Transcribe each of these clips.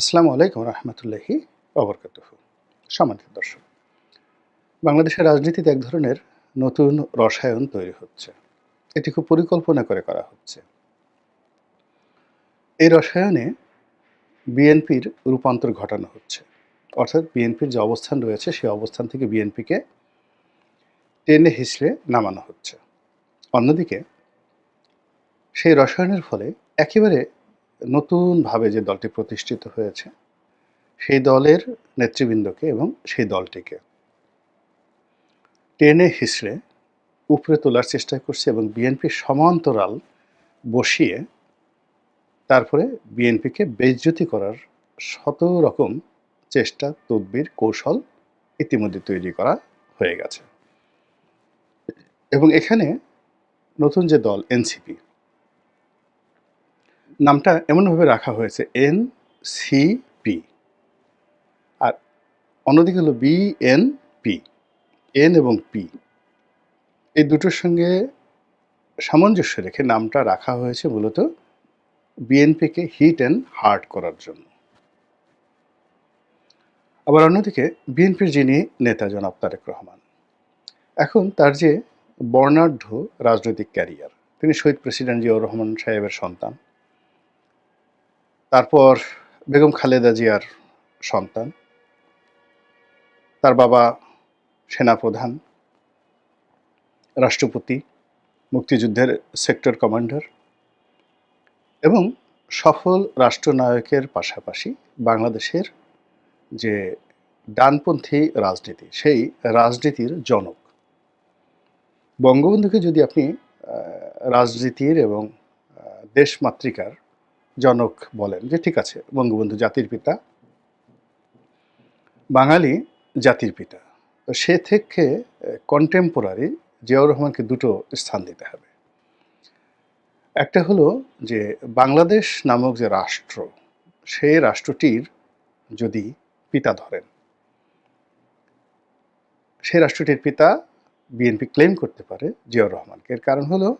আসসালামু আলাইকুম রহমতুল্লাহি অবরকাত সম্মানিত দর্শক, বাংলাদেশের রাজনীতিতে এক ধরনের নতুন রসায়ন তৈরি হচ্ছে। এটি খুব পরিকল্পনা করে করা হচ্ছে। এই রসায়নে বিএনপির রূপান্তর ঘটানো হচ্ছে। অর্থাৎ বিএনপির যে অবস্থান রয়েছে সেই অবস্থান থেকে বিএনপিকে টেনে হিসড়ে নামানো হচ্ছে। অন্যদিকে, সেই রসায়নের ফলে একেবারে নতুনভাবে যে দলটি প্রতিষ্ঠিত হয়েছে, সেই দলের নেতৃবৃন্দকে এবং সেই দলটিকে। টেনে হিসড়ে উপরে তোলার চেষ্টা করছে এবং বিএনপির সমান্তরাল বসিয়ে তারপরে বিএনপিকে বেজ্জতি করার শত রকম চেষ্টা, তদবির, কৌশল ইতিমধ্যে তৈরি করা হয়ে গেছে। এবং এখানে নতুন যে দল, এনসিপি নামটা এমনভাবে রাখা হয়েছে, এন সি পি। আর অন্যদিকে হলো বি এন পি, এন এবং পি। এই দুটোর সঙ্গে সামঞ্জস্য রেখে নামটা রাখা হয়েছে মূলত বিএনপিকে হিট অ্যান্ড হার্ট করার জন্য। আবার অন্যদিকে বিএনপির যিনি নেতা জনাব তারেক রহমান, এখন তার যে বর্ণাঢ্য রাজনৈতিক ক্যারিয়ার, তিনি শহীদ প্রেসিডেন্ট জিয়াউর রহমান সাহেবের সন্তান। তারপর বেগম খালেদা জিয়ার সন্তান, তার বাবা সেনাপ্রধান, রাষ্ট্রপতি, মুক্তিযুদ্ধের সেক্টর কমান্ডার এবং সফল রাষ্ট্রনায়কের পাশাপাশি বাংলাদেশের যে ডানপন্থী রাজনীতি, সেই রাজনীতির জনক। বঙ্গবন্ধুকে যদি আপনি রাজনীতির এবং দেশমাতৃকার জনক বলেন যে, ঠিক আছে, বঙ্গবন্ধু জাতির পিতা, বাঙালি জাতির পিতা। তো সে থেকে কন্টেম্পোরারি জিয়াউর রহমানকে দুটো স্থান দিতে হবে। একটা হলো যে, বাংলাদেশ নামক যে রাষ্ট্র সেই রাষ্ট্রটির যদি পিতা ধরেন সেই রাষ্ট্রটির পিতা বিএনপি ক্লেম করতে পারে জিয়াউর রহমানকে। এর কারণ হলো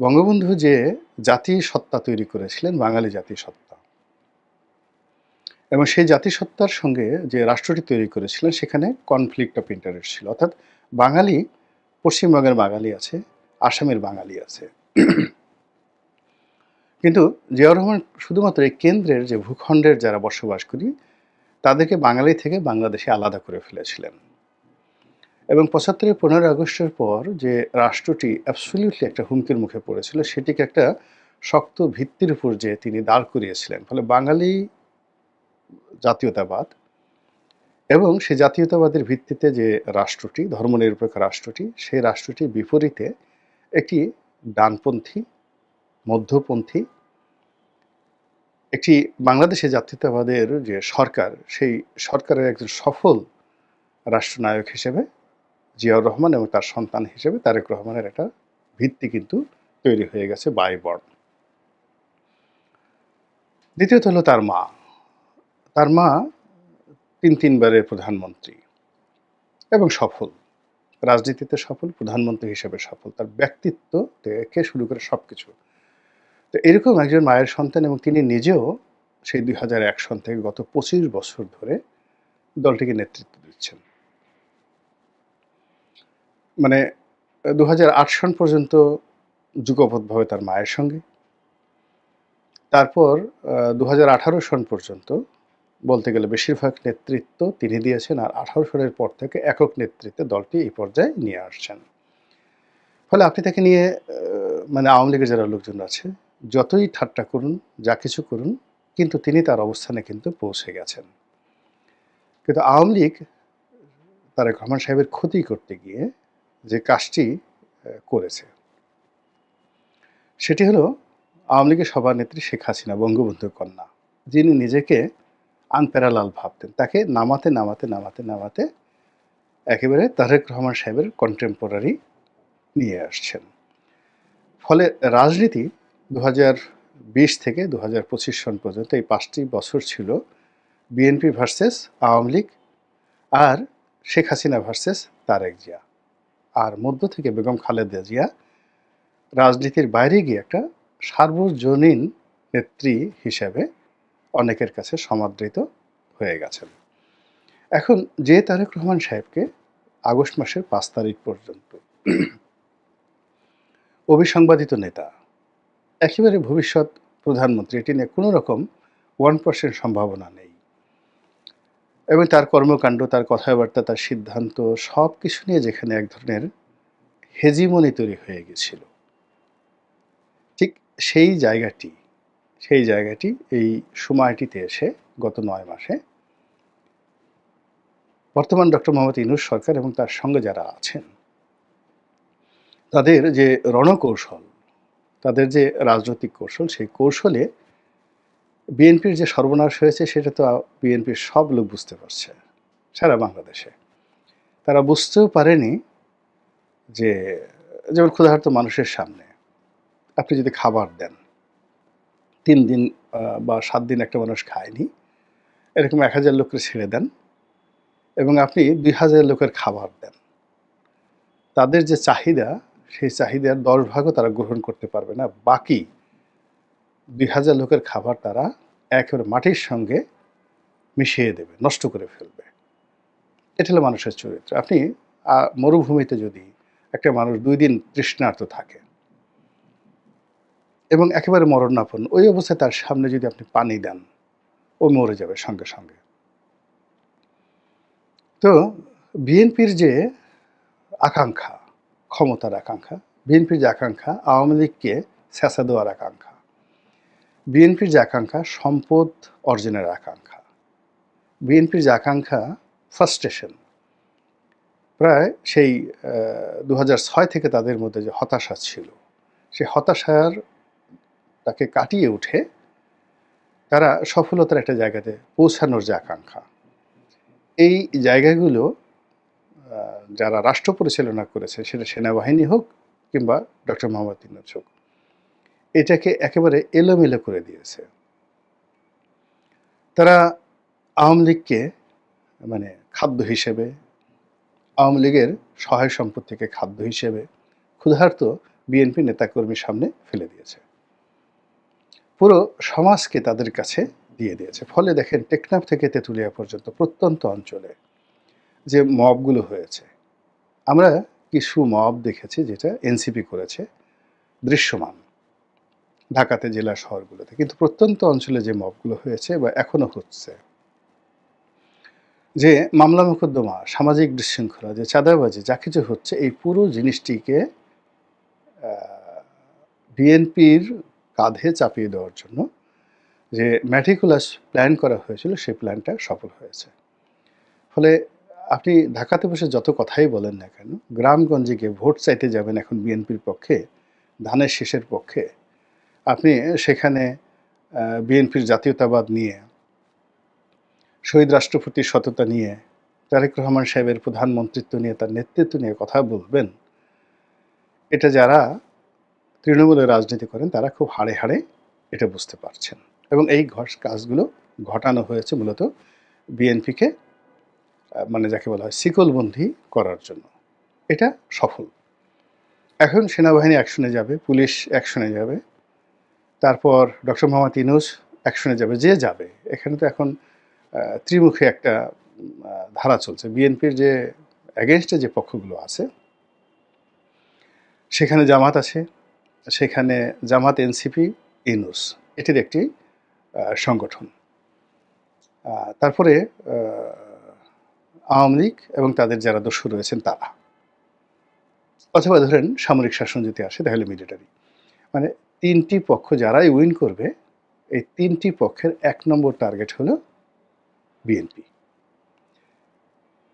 বঙ্গবন্ধু যে জাতি সত্তা তৈরি করেছিলেন, বাঙালি জাতি সত্তা এবং সেই জাতিসত্তার সঙ্গে যে রাষ্ট্রটি তৈরি করেছিলেন, সেখানে কনফ্লিক্ট অফ ইন্টারেস্ট ছিল। অর্থাৎ বাঙালি, পশ্চিমবঙ্গের বাঙালি আছে, আসামের বাঙালি আছে। কিন্তু জিয়াউর রহমান শুধুমাত্র এই কেন্দ্রের যে ভূখণ্ডের যারা বসবাস করি, তাদেরকে বাঙালি থেকে বাংলাদেশে আলাদা করে ফেলেছিলেন। এবং পঁচাত্তরের পনেরোই আগস্টের পর যে রাষ্ট্রটি অ্যাবসলিউটলি একটা হুমকির মুখে পড়েছিল, সেটিকে একটা শক্ত ভিত্তির উপর যে তিনি দাঁড় করিয়েছিলেন, ফলে বাঙালি জাতীয়তাবাদ এবং সেই জাতীয়তাবাদের ভিত্তিতে যে রাষ্ট্রটি, ধর্মনিরপেক্ষ রাষ্ট্রটি, সেই রাষ্ট্রটির বিপরীতে একটি ডানপন্থী, মধ্যপন্থী, একটি বাংলাদেশে জাতীয়তাবাদের যে সরকার, সেই সরকারের একজন সফল রাষ্ট্রনায়ক হিসেবে জিয়াউর রহমান এবং তার সন্তান হিসেবে তারেক রহমানের একটা ভিত্তি কিন্তু তৈরি হয়ে গেছে বাই বর্ণ। দ্বিতীয়ত হলো তার মা। তার মা তিন তিনবারের প্রধানমন্ত্রী এবং সফল। রাজনীতিতে সফল, প্রধানমন্ত্রী হিসেবে সফল। তার ব্যক্তিত্ব থেকে শুরু করে সব কিছু তো এরকম একজন মায়ের সন্তান এবং তিনি নিজেও সেই দুই হাজার এক সন থেকে গত পঁচিশ বছর ধরে দলটিকে নেতৃত্ব মানে দু সন পর্যন্ত যুগপথভাবে তার মায়ের সঙ্গে। তারপর দু হাজার আঠারো সন পর্যন্ত বলতে গেলে বেশিরভাগ নেতৃত্ব তিনি দিয়েছেন আর আঠারো সনের পর থেকে একক নেতৃত্বে দলটি এই পর্যায়ে নিয়ে আসছেন। ফলে আপনি তাকে নিয়ে মানে আওয়ামী লীগের যারা লোকজন আছে, যতই ঠাট্টা করুন, যা কিছু করুন, কিন্তু তিনি তার অবস্থানে কিন্তু পৌঁছে গেছেন। কিন্তু আওয়ামী লীগ তারেক রহমান সাহেবের ক্ষতি করতে গিয়ে যে কাজটি করেছে। সেটি হলো আওয়ামী লীগের সভানেত্রী শেখ হাসিনা, বঙ্গবন্ধুর কন্যা। যিনি নিজেকে আনপ্যারালাল ভাবতেন। তাকে নামাতে নামাতে নামাতে নামাতে একেবারে তারেক রহমান সাহেবের কন্টেম্পোরারি নিয়ে আসছেন। ফলে রাজনীতি দু বিশ থেকে দু পঁচিশ সন পর্যন্ত এই পাঁচটি বছর ছিল বিএনপি ভার্সেস আওয়ামী লীগ আর শেখ হাসিনা ভার্সেস তারেক জিয়া। আর মধ্য থেকে বেগম খালেদা জিয়া রাজনীতির বাইরে গিয়ে একটা সার্বজনীন নেত্রী হিসেবে অনেকের কাছে সমাদৃত হয়ে গেছেন। এখন যে তারেক রহমান সাহেবকে আগস্ট মাসের পাঁচ তারিখ পর্যন্ত অভিসংবাদিত নেতা, একেবারে ভবিষ্যৎ প্রধানমন্ত্রী, এটি নিয়ে কোনো রকম ওয়ান পার্সেন্ট সম্ভাবনা নেই। এবং তার কর্মকাণ্ড, তার কথাবার্তা, তার সিদ্ধান্ত সব কিছু নিয়ে যেখানে এক ধরনের হেজিমনি তৈরি হয়ে গেছিল। ঠিক সেই জায়গাটি সেই জায়গাটি এই সময়টিতে এসে গত নয় মাসে বর্তমান ডক্টর মোহাম্মদ ইনুস সরকার এবং তার সঙ্গে যারা আছেন, তাদের যে রণকৌশল, তাদের যে রাজনৈতিক কৌশল, সেই কৌশলে বিএনপির যে সর্বনাশ হয়েছে, সেটা তো বিএনপির সব লোক বুঝতে পারছে, সারা বাংলাদেশে। তারা বুঝতেও পারেনি যে, যেমন ক্ষুধার্ত মানুষের সামনে আপনি যদি খাবার দেন, তিন দিন বা সাত দিন একটা মানুষ খায়নি, এরকম এক হাজার লোককে ছেড়ে দেন এবং আপনি দুই হাজার লোকের খাবার দেন, তাদের যে চাহিদা, সেই চাহিদার দশ ভাগও তারা গ্রহণ করতে পারবে না, বাকি দুই হাজার লোকের খাবার তারা একেবারে মাটির সঙ্গে মিশিয়ে দেবে, নষ্ট করে ফেলবে। এটা হলো মানুষের চরিত্র। আপনি মরুভূমিতে যদি একটা মানুষ দুই দিন তৃষ্ণার্ত থাকে এবং একেবারে মরণাপন্ন, ওই অবস্থায় তার সামনে যদি আপনি পানি দেন, ও মরে যাবে সঙ্গে সঙ্গে। তো, বিএনপির যে আকাঙ্ক্ষা, ক্ষমতার আকাঙ্ক্ষা, বিএনপির যে আকাঙ্ক্ষা, আওয়ামী লীগকে ছেঁচা দেওয়ার আকাঙ্ক্ষা বিএনপির যে আকাঙ্ক্ষা, সম্পদ অর্জনের আকাঙ্ক্ষা। বিএনপির যে আকাঙ্ক্ষা ফার্স্টেশন প্রায় সেই দু থেকে তাদের মধ্যে যে হতাশা ছিল সেই হতাশার তাকে কাটিয়ে উঠে তারা সফলতার একটা জায়গাতে পৌঁছানোর যে আকাঙ্ক্ষা। এই জায়গাগুলো যারা রাষ্ট্র পরিচালনা করেছে, সেটা সেনাবাহিনী হোক কিংবা ডক্টর মোহাম্মদ ইউনূস হোক এটাকে একেবারে এলোমেলো করে দিয়েছে। তারা আওয়ামী লীগকে মানে খাদ্য হিসেবে, আওয়ামী লীগের সহায় সম্পদ থেকে খাদ্য হিসেবে ক্ষুধার্ত বিএনপি নেতাকর্মীর সামনে ফেলে দিয়েছে। পুরো সমাজকে তাদের কাছে দিয়ে দিয়েছে। ফলে দেখেন টেকনাফ থেকে তেঁতুলিয়া পর্যন্ত প্রত্যন্ত অঞ্চলে যে মবগুলো হয়েছে, আমরা কিছু মব দেখেছি যেটা এনসিপি করেছে, দৃশ্যমান। ঢাকাতে জেলা শহরগুলোতে। কিন্তু প্রত্যন্ত অঞ্চলে যে মবগুলো হয়েছে বা এখনও হচ্ছে, যে মামলা মোকদ্দমা, সামাজিক বিশৃঙ্খলা, যে চাঁদাবাজি, যা কিছু হচ্ছে, এই পুরো জিনিসটিকে বিএনপির কাঁধে চাপিয়ে দেওয়ার জন্য যে ম্যাটিকুলাস প্ল্যান করা হয়েছিল সেই প্ল্যানটা সফল হয়েছে। ফলে আপনি ঢাকাতে বসে যত কথাই বলেন না কেন, গ্রামগঞ্জে গিয়ে ভোট চাইতে যাবেন এখন বিএনপির পক্ষে, ধানের শেষের পক্ষে আপনি সেখানে বিএনপির জাতীয়তাবাদ নিয়ে, শহীদ রাষ্ট্রপতির সততা নিয়ে, তারেক রহমান সাহেবের প্রধানমন্ত্রিত্ব নিয়ে, তার নেতৃত্ব নিয়ে কথা বলবেন, এটা যারা তৃণমূলে রাজনীতি করেন, তারা খুব হাড়ে হাড়ে এটা বুঝতে পারছেন। এবং এই কাজগুলো ঘটানো হয়েছে মূলত বিএনপিকে মানে যাকে বলা হয় শিকলবন্দি করার জন্য। এটা সফল। এখন সেনাবাহিনী অ্যাকশনে যাবে, পুলিশ অ্যাকশনে যাবে তারপর ডক্টর মোহাম্মদ ইনুস অ্যাকশনে যাবে, যে যাবে। এখানে তো এখন ত্রিমুখী একটা ধারা চলছে। বিএনপির যে অ্যাগেনস্টে যে পক্ষগুলো আছে, সেখানে জামাত আছে, সেখানে জামাত এনসিপি ইনুস এটির একটি সংগঠন। তারপরে আওয়ামী লীগ এবং তাদের যারা দস্যু রয়েছেন তারা। অথবা ধরেন সামরিক শাসন যদি আসে, তাহলে মিলিটারি মানে তিনটি পক্ষ যারাই উইন করবে, এই তিনটি পক্ষের এক নম্বর টার্গেট হলো বিএনপি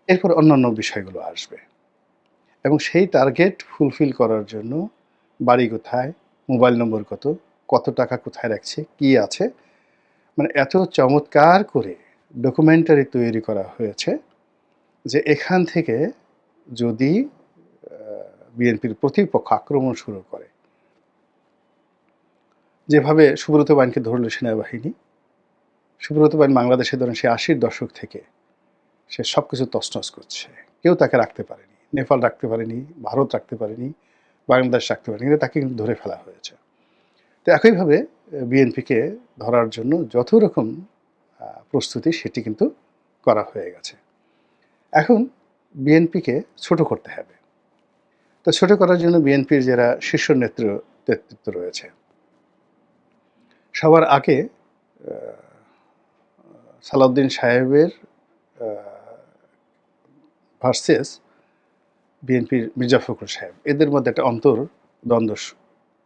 এরপর অন্যান্য বিষয়গুলো আসবে। এবং সেই টার্গেট ফুলফিল করার জন্য বাড়ি কোথায়, মোবাইল নম্বর কত কত টাকা কোথায় রাখছে, কি আছে মানে এত চমৎকার করে ডকুমেন্টারি তৈরি করা হয়েছে যে এখান থেকে যদি বিএনপির প্রতিপক্ষ আক্রমণ শুরু করে যেভাবে সুব্রত বাইনকে ধরল সেনাবাহিনী, সুব্রত বাইন বাংলাদেশে ধরেন সে আশির দশক থেকে সে সব কিছু তছনছ করছে। কেউ তাকে রাখতে পারেনি, নেপাল রাখতে পারেনি, ভারত রাখতে পারেনি, বাংলাদেশ রাখতে পারেনি কিন্তু তাকে কিন্তু ধরে ফেলা হয়েছে। তো একইভাবে বিএনপিকে ধরার জন্য যত রকম প্রস্তুতি সেটি কিন্তু করা হয়ে গেছে। এখন বিএনপিকে ছোট করতে হবে। তো ছোট করার জন্য বিএনপির যারা শীর্ষ নেতৃত্ব রয়েছে সবার আগে সালাউদ্দিন সাহেবের ভার্সেস বিএনপির মির্জা ফখরুল সাহেব। এদের মধ্যে একটা অন্তর দ্বন্দ্ব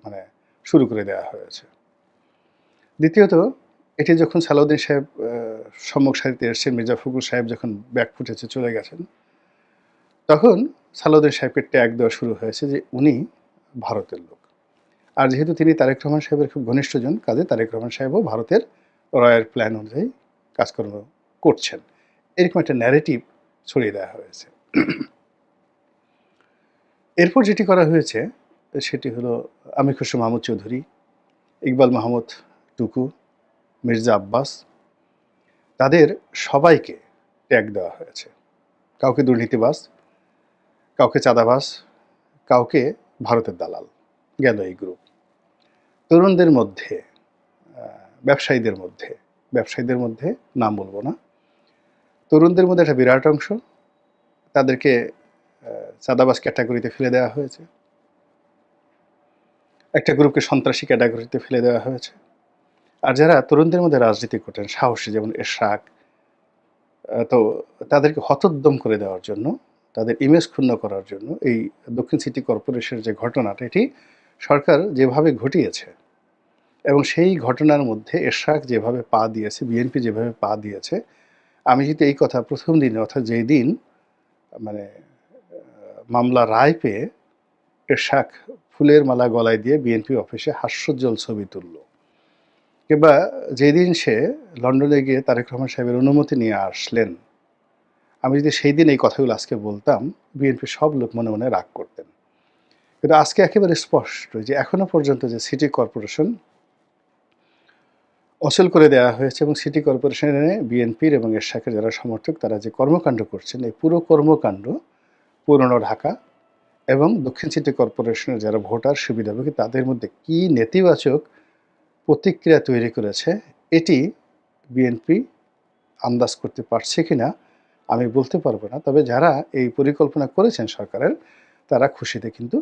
মানে শুরু করে দেওয়া হয়েছে। দ্বিতীয়ত, এটি যখন সালাউদ্দিন সাহেব সম্মুখ সারিতে এসেছেন, মির্জা ফখরুল সাহেব যখন ব্যাক ফুটেছে চলে গেছেন, তখন সালাউদ্দিন সাহেবকে ট্যাগ দেওয়া শুরু হয়েছে যে উনি ভারতের লোক। আর যেহেতু তিনি তারেক রহমান সাহেবের খুব ঘনিষ্ঠজন কাজে তারেক রহমান সাহেবও ভারতের রয়্যাল প্ল্যান অনুযায়ী কাজকর্ম করছেন। এরকম একটা ন্যারেটিভ ছড়িয়ে দেওয়া হয়েছে। এরপর যেটি করা হয়েছে, সেটি হলো আমি খুশু মাহমুদ চৌধুরী, ইকবাল মাহমুদ টুকু, মির্জা আব্বাস, তাদের সবাইকে ট্যাগ দেওয়া হয়েছে। কাউকে দুর্নীতিবাস কাউকে চাঁদাবাস কাউকে ভারতের দালাল, গেল এই গ্রুপ তরুণদের মধ্যে ব্যবসায়ীদের মধ্যে ব্যবসায়ীদের মধ্যে নাম বলব না তরুণদের মধ্যে একটা বিরাট অংশ তাদেরকে চাঁদাবাস ক্যাটাগরিতে ফেলে দেওয়া হয়েছে। একটা গ্রুপকে সন্ত্রাসী ক্যাটাগরিতে ফেলে দেওয়া হয়েছে। আর যারা তরুণদের মধ্যে রাজনীতি করতেন সাহসী যেমন এরশাক আহ, তো তাদেরকে হতোদ্যম করে দেওয়ার জন্য তাদের ইমেজ ক্ষুণ্ণ করার জন্য এই দক্ষিণ সিটি কর্পোরেশনের যে ঘটনাটা এটি সরকার যেভাবে ঘটিয়েছে এবং সেই ঘটনার মধ্যে এরশাক যেভাবে পা দিয়েছে বিএনপি যেভাবে পা দিয়েছে, আমি যদি এই কথা প্রথম দিনে অর্থাৎ যেই দিন মানে মামলা রায় পেয়ে এরশাক ফুলের মালা গলায় দিয়ে বিএনপি অফিসে হাস্যোজ্জ্বল ছবি তুলল। কিংবা যেদিন সে লন্ডনে গিয়ে তারেক রহমান সাহেবের অনুমতি নিয়ে আসলেন, আমি যদি সেই দিন এই কথাগুলো আজকে বলতাম বিএনপি সব লোক মনে মনে রাগ করতেন। কিন্তু আজকে একেবারে স্পষ্ট যে এখনও পর্যন্ত যে সিটি কর্পোরেশন অচল করে দেওয়া হয়েছে এবং সিটি কর্পোরেশনে বিএনপির এবং এরশাকের যারা সমর্থক, তারা যে কর্মকাণ্ড করছেন, এই পুরো কর্মকাণ্ড পুরনো ঢাকা এবং দক্ষিণ সিটি কর্পোরেশনের যারা ভোটার, সুবিধাভোগী, তাদের মধ্যে কি নেতিবাচক প্রতিক্রিয়া তৈরি করেছে, এটি বিএনপি আন্দাজ করতে পারছে কিনা আমি বলতে পারব না। তবে যারা এই পরিকল্পনা করেছেন সরকারের, তারা খুশিতে কিন্তু